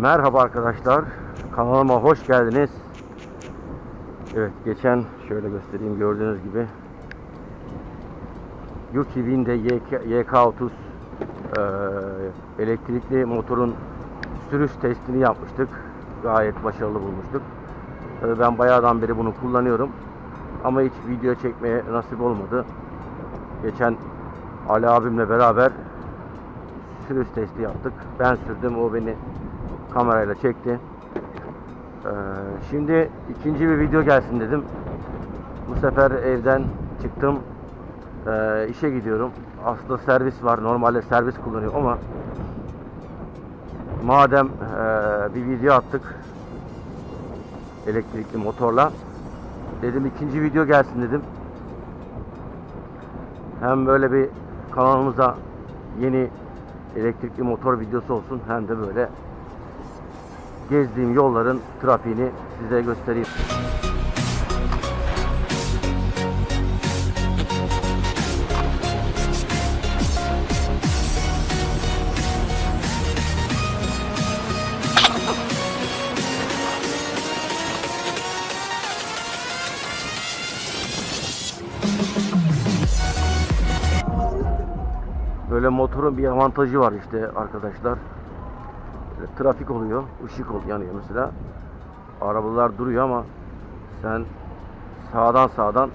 Merhaba arkadaşlar. Kanalıma hoş geldiniz. Evet geçen şöyle göstereyim gördüğünüz gibi Yuki Wind'e YK, YK30 eee, elektrikli motorun sürüş testini yapmıştık. Gayet başarılı bulmuştuk. Tabii ben bayağıdan beri bunu kullanıyorum. Ama hiç video çekmeye nasip olmadı. Geçen Ali abimle beraber sürüş testi yaptık. Ben sürdüm, o beni kamerayla çekti. Ee, şimdi ikinci bir video gelsin dedim. Bu sefer evden çıktım. Ee, işe gidiyorum. Aslında servis var. Normalde servis kullanıyorum ama madem ee, bir video attık elektrikli motorla dedim ikinci video gelsin dedim. Hem böyle bir kanalımıza yeni elektrikli motor videosu olsun hem de böyle gezdiğim yolların trafiğini size göstereyim. Böyle motorun bir avantajı var işte arkadaşlar. Trafik oluyor, ışık ol yanıyor mesela. Arabalar duruyor ama sen sağdan sağdan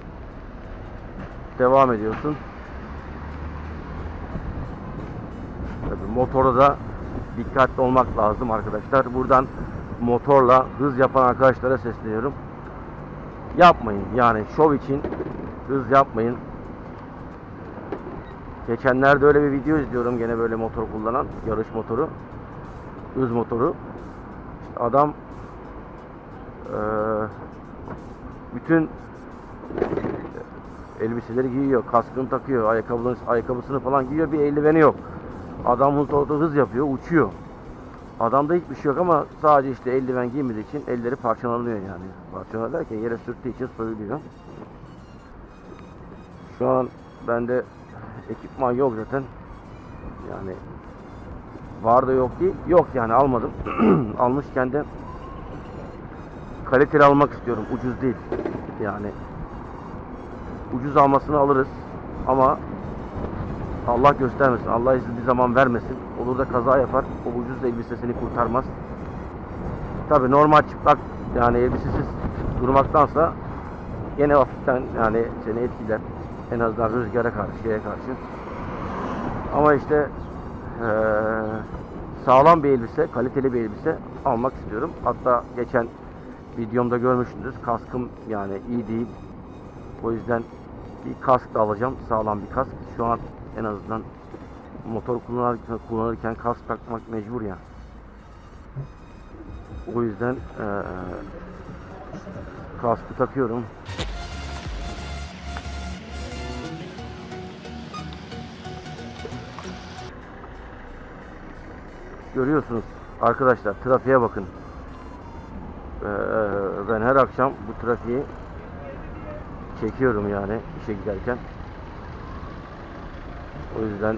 devam ediyorsun. Tabii motorda da dikkatli olmak lazım arkadaşlar. Buradan motorla hız yapan arkadaşlara sesleniyorum. Yapmayın yani şov için hız yapmayın. Geçenlerde öyle bir video izliyorum gene böyle motor kullanan yarış motoru hız motoru. İşte adam eee, bütün elbiseleri giyiyor kaskını takıyor ayakkabısını, ayakkabısını falan giyiyor bir eldiveni yok. Adam motorda hız yapıyor uçuyor. Adamda hiçbir şey yok ama sadece işte eldiven giymediği için elleri parçalanıyor yani. Parçalanıyor derken yere sürttüğü için soyuluyor. Şu an bende ekipman yok zaten. Yani var da yok değil. Yok yani almadım. Almışken de kaliteli almak istiyorum. Ucuz değil. Yani ucuz almasını alırız. Ama Allah göstermesin. Allah izin bir zaman vermesin. Olur da kaza yapar. O ucuz elbisesini kurtarmaz. Tabi normal çıplak yani elbisesiz durmaktansa gene hafiften yani seni etkiler. En azından rüzgara karşı, şeye karşı. Ama işte eee, sağlam bir elbise, kaliteli bir elbise almak istiyorum. Hatta geçen videomda görmüşsünüz. Kaskım yani iyi değil. O yüzden bir kask da alacağım. Sağlam bir kask. Şu an en azından motor kullanırken, kullanırken kask takmak mecbur ya. O yüzden eee kaskı takıyorum. Görüyorsunuz arkadaşlar trafiğe bakın. Ee, ben her akşam bu trafiği çekiyorum yani işe giderken. O yüzden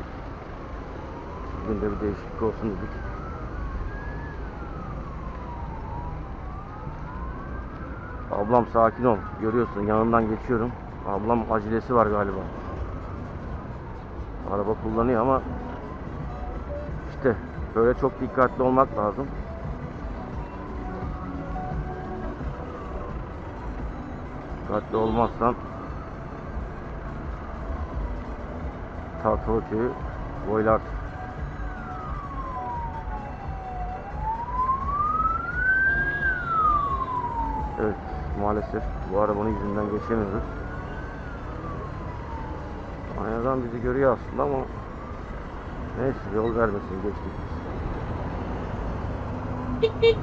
bugün de bir değişiklik olsun dedik. Ablam sakin ol. Görüyorsun yanından geçiyorum. Ablam acelesi var galiba. Araba kullanıyor ama işte böyle çok dikkatli olmak lazım. Dikkatli olmazsan tahtalı köyü boylar. Evet maalesef bu arabanın yüzünden geçemiyoruz. Aynadan bizi görüyor aslında ama neyse yol vermesin geçtik biz. Motorla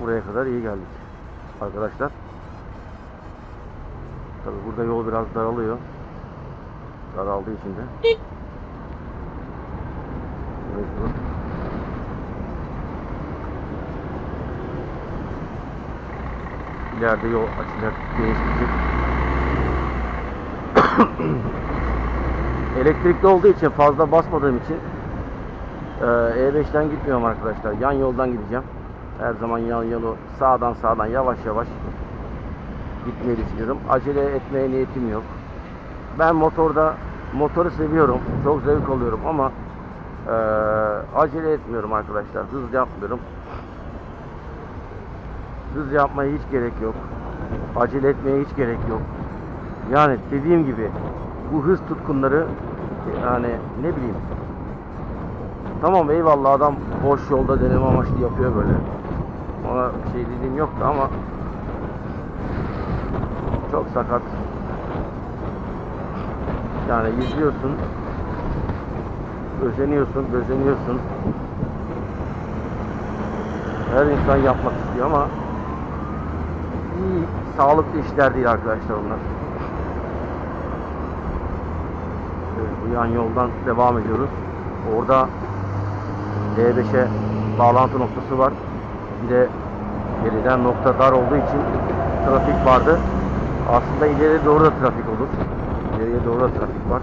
buraya kadar iyi geldik. Arkadaşlar. Tabi burada yol biraz daralıyor. Daraldığı için de. Mecbur. İleride yol açılacak, değişecek. Elektrikli olduğu için fazla basmadığım için e, E5'ten gitmiyorum arkadaşlar. Yan yoldan gideceğim. Her zaman yan yolu sağdan sağdan yavaş yavaş gitmeyi düşünüyorum. Acele etmeye niyetim yok. Ben motorda motoru seviyorum. Çok zevk alıyorum ama e, acele etmiyorum arkadaşlar. Hız yapmıyorum. Hız yapmaya hiç gerek yok. Acele etmeye hiç gerek yok. Yani dediğim gibi bu hız tutkunları yani ne bileyim tamam eyvallah adam boş yolda deneme amaçlı yapıyor böyle. Ona şey dediğim yoktu ama çok sakat. Yani izliyorsun, özeniyorsun, özeniyorsun. Her insan yapmak istiyor ama iyi, sağlıklı işler değil arkadaşlar onlar. Evet, bu yan yoldan devam ediyoruz. Orada D5'e bağlantı noktası var. Bir de geriden nokta dar olduğu için trafik vardı. Aslında ileriye doğru da trafik olur. İleriye doğru da trafik var.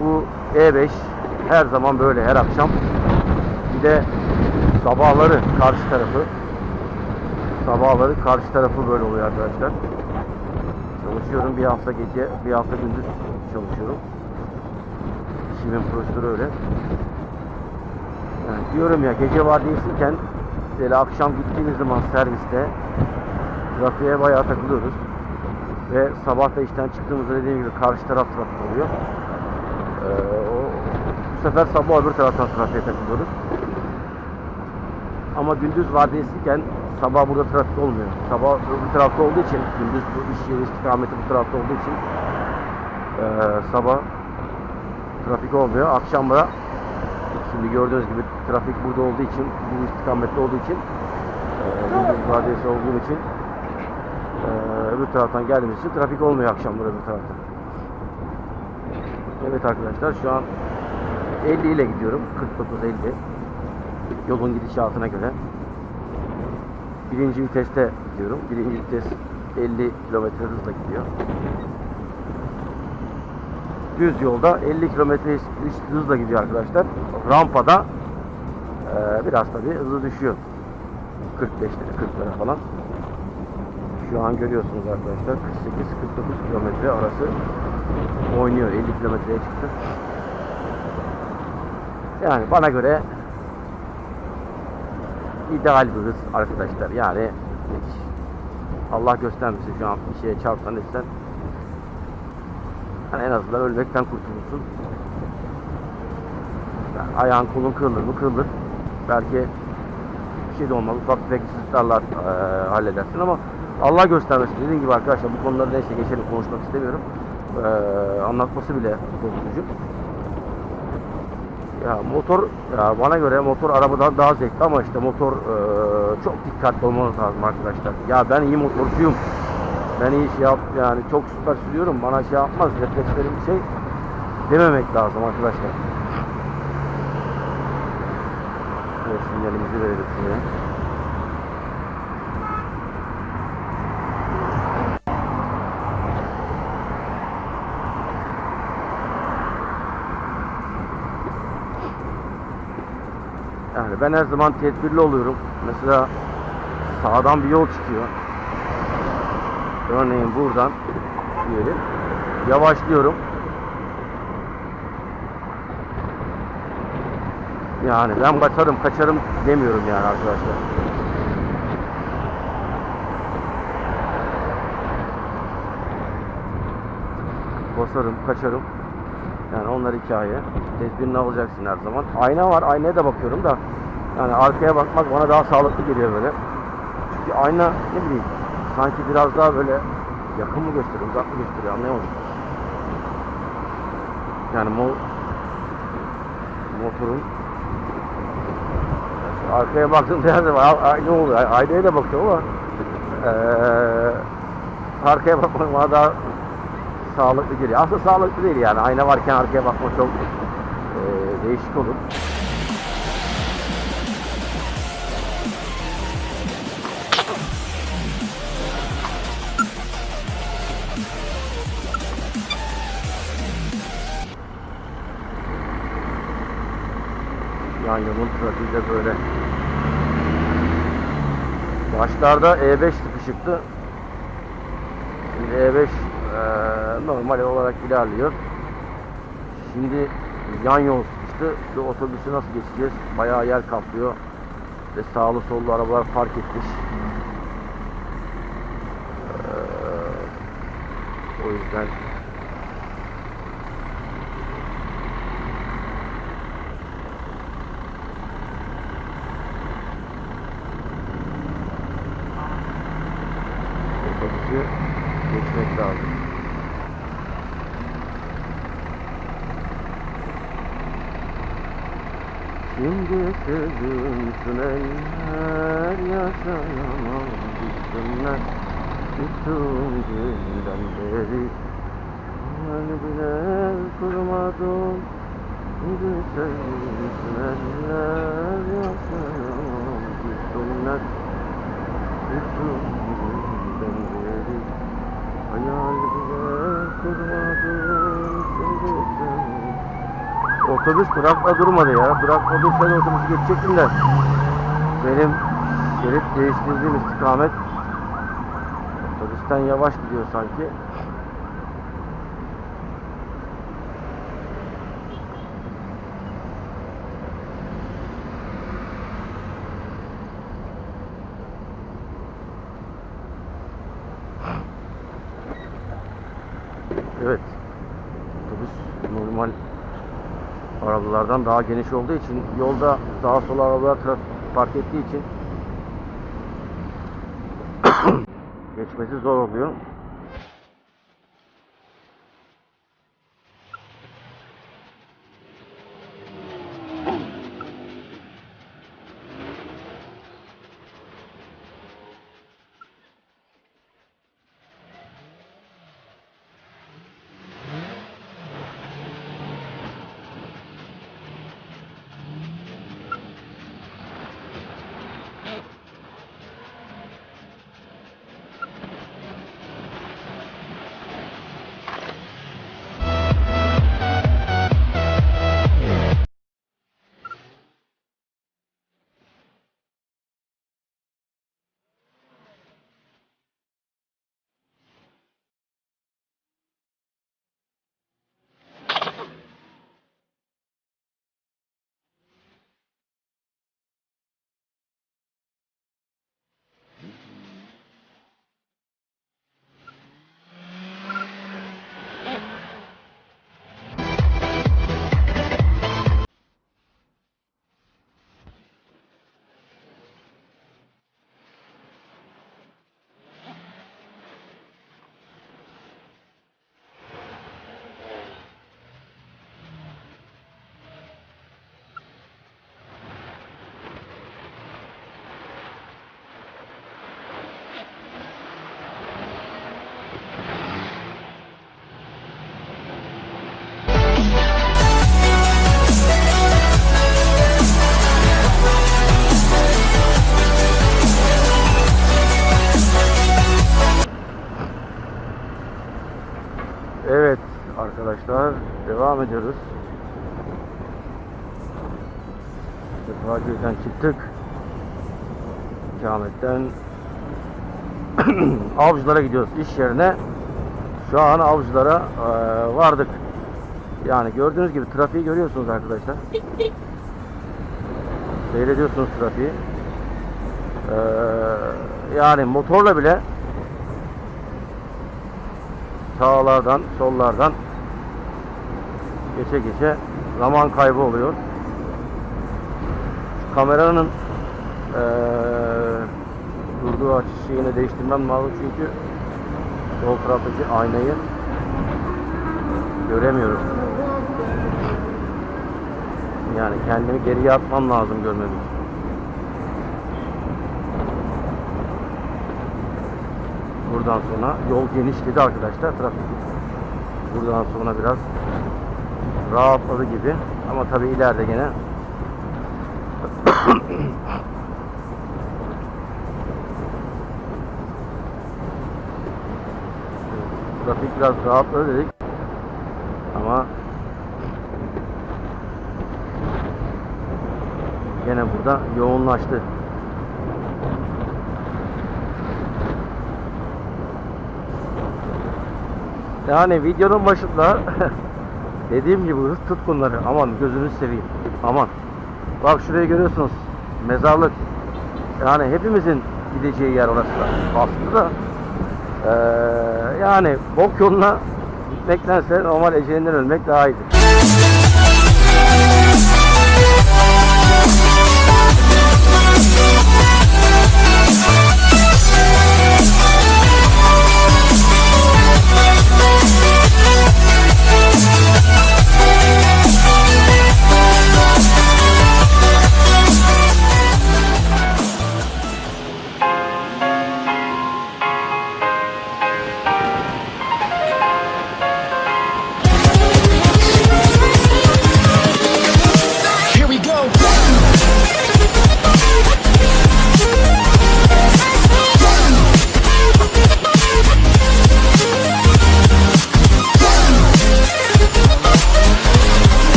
Bu E5 her zaman böyle her akşam. Bir de sabahları karşı tarafı sabahları karşı tarafı böyle oluyor arkadaşlar. Çalışıyorum bir hafta gece, bir hafta gündüz çalışıyorum. İşimin prosedürü öyle. Yani diyorum ya gece vardiyasıyken böyle akşam gittiğimiz zaman serviste trafiğe bayağı takılıyoruz. Ve sabah da işten çıktığımızda dediğim gibi karşı taraf trafik oluyor. Ee, o, bu sefer sabah öbür taraftan trafiğe takılıyoruz. Ama gündüz vardiyasıyken sabah burada trafik olmuyor. Sabah öbür tarafta olduğu için, gündüz bu iş yeri istikameti bu tarafta olduğu için eee, sabah trafik olmuyor. Akşamlara şimdi gördüğünüz gibi trafik burada olduğu için, bu istikamette olduğu için eee gündüz vardiyası olduğum için eee, öbür taraftan geldiğimiz için trafik olmuyor akşamları öbür taraftan. Evet arkadaşlar şu an 50 ile gidiyorum. 49-50 yolun gidişatına göre. Birinci viteste gidiyorum. Birinci vites 50 kilometre hızla gidiyor. Düz yolda 50 kilometre hızla gidiyor arkadaşlar. Rampada eee, biraz tabi hızı düşüyor. 45'lere 40'lara falan. Şu an görüyorsunuz arkadaşlar 48-49 kilometre arası oynuyor. 50 kilometreye çıktı. Yani bana göre ideal bir hız arkadaşlar. Yani hiç Allah göstermesin şu an bir şeye çarpsan etsen yani en azından ölmekten kurtulursun. Yani ayağın kolun kırılır mı kırılır. Belki bir şey de olmaz. Ufak tefek ıslıklarla eee halledersin ama Allah göstermesin. Dediğim gibi arkadaşlar bu konuları neyse geçelim konuşmak istemiyorum. Eee, anlatması bile korkutucu. Ya motor ya bana göre motor arabadan daha zevkli ama işte motor eee, çok dikkatli olmanız lazım arkadaşlar. Ya ben iyi motorcuyum. Ben iyi şey yap yani çok süper sürüyorum. Bana şey yapmaz. Reflekslerim bir şey dememek lazım arkadaşlar. Evet, sinyalimizi verelim şuraya. Ben her zaman tedbirli oluyorum. Mesela sağdan bir yol çıkıyor. Örneğin buradan diyelim. Yavaşlıyorum. Yani ben kaçarım kaçarım demiyorum yani arkadaşlar. Basarım kaçarım. Yani onlar hikaye. Tedbirini alacaksın her zaman. Ayna var. Aynaya da bakıyorum da. Yani arkaya bakmak bana daha sağlıklı geliyor böyle. Çünkü ayna ne bileyim sanki biraz daha böyle yakın mı gösteriyor, uzak mı gösteriyor anlayamadım. Yani mo motorun arkaya zaman "Aa, aa, ne oluyor? Aynaya da bakıyorum ama eee arkaya bakmak bana daha sağlıklı geliyor. Aslında sağlıklı değil yani. Ayna varken arkaya bakmak çok eee, değişik olur. Yan yolun trafiği de böyle. Başlarda E5 sıkışıktı. Şimdi E5 eee, normal olarak ilerliyor. Şimdi yan yol sıkıştı. Şu otobüsü nasıl geçeceğiz? Bayağı yer kaplıyor. Ve sağlı sollu arabalar park etmiş. Eee, o yüzden otobüsü geçmek lazım. Sözüm tüneller yaşayamam gitsinler Gittim günden beri Ben bile kurmadım. Sözüm tüneller yaşayamam gitsinler Gittim günden beri Hayal bile kurmadım Otobüs durakla durmadı ya. Durakla dursaydı otobüsü geçecektim de. Benim şerit değiştirdiğim istikamet otobüsten yavaş gidiyor sanki. Evet. Otobüs normal arabalardan daha geniş olduğu için yolda sağa sola arabalar trafik park ettiği için geçmesi zor oluyor. Fatih'ten çıktık. İkametten avcılara gidiyoruz iş yerine. Şu an avcılara eee, vardık. Yani gördüğünüz gibi trafiği görüyorsunuz arkadaşlar. Seyrediyorsunuz trafiği. Eee, yani motorla bile sağlardan, sollardan geçe geçe zaman kaybı oluyor. Kameranın eee durduğu açı şeyini değiştirmem lazım çünkü sol taraftaki aynayı göremiyorum. Yani kendimi geriye atmam lazım görmem için. Buradan sonra yol genişledi arkadaşlar trafik. Buradan sonra biraz rahatladı gibi. Ama tabii ileride gene trafik biraz rahatladı dedik. Ama gene burada yoğunlaştı. Yani videonun başında dediğim gibi hız tutkunları aman gözünü seveyim aman bak şurayı görüyorsunuz. Mezarlık. Yani hepimizin gideceği yer orası da aslında eee, yani bok yoluna gitmektense normal ecelinden ölmek daha iyidir.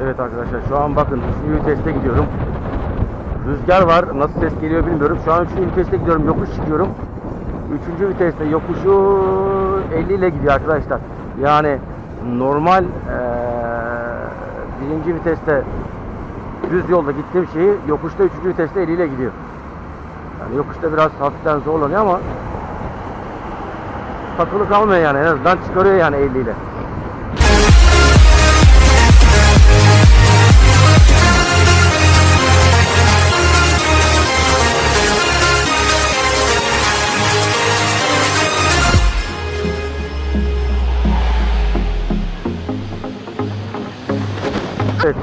Evet arkadaşlar şu an bakın 3. viteste gidiyorum. Rüzgar var. Nasıl ses geliyor bilmiyorum. Şu an 3. viteste gidiyorum. Yokuş çıkıyorum. 3. viteste yokuşu 50 ile gidiyor arkadaşlar. Yani normal eee birinci viteste düz yolda gittiğim şeyi yokuşta 3. viteste 50 ile gidiyor. Yani yokuşta biraz hafiften zorlanıyor ama takılı kalmıyor yani. En azından çıkarıyor yani 50 ile.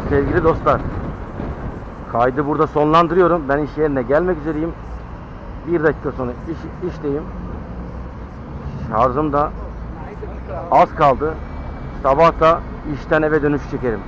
Sevgili dostlar. Kaydı burada sonlandırıyorum. Ben iş yerine gelmek üzereyim. Bir dakika sonra iş, işteyim. Şarjım da az kaldı. Sabah da işten eve dönüş çekerim.